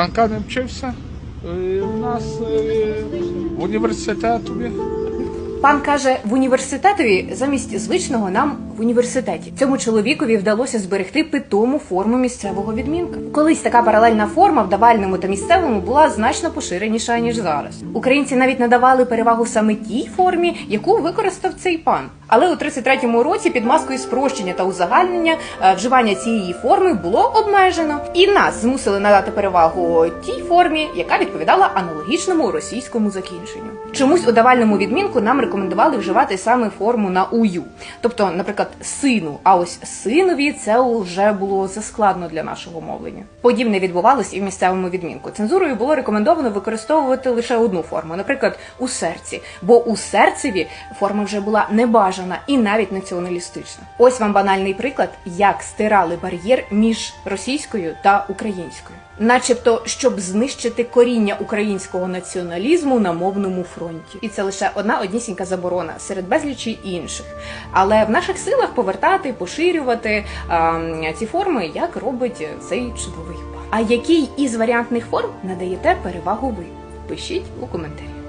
Анка вчився е, у нас в університеті. Пан каже, в університетові замість звичного нам в університеті. Цьому чоловікові вдалося зберегти питому форму місцевого відмінка. Колись така паралельна форма в давальному та місцевому була значно поширеніша ніж зараз. Українці навіть надавали перевагу саме тій формі, яку використав цей пан. Але у 33-му році під маскою спрощення та узагальнення е, вживання цієї форми було обмежено, і нас змусили надати перевагу тій формі, яка відповідала аналогічному російському закінченню. Чомусь у давальному відмінку нам рекомендували вживати саме форму на ую, тобто, наприклад, сину. А ось синові це вже було заскладно для нашого мовлення. Подібне відбувалось і в місцевому відмінку. Цензурою було рекомендовано використовувати лише одну форму, наприклад, у серці, бо у серцеві форма вже була небажана і навіть націоналістична. Ось вам банальний приклад, як стирали бар'єр між російською та українською. Начебто, щоб знищити коріння українського націоналізму на мовному фронті, і це лише одна однісінька заборона серед безлічі інших. Але в наших силах повертати, поширювати ем, ці форми, як робить цей чудовий пан. А який із варіантних форм надаєте перевагу ви? Пишіть у коментарі.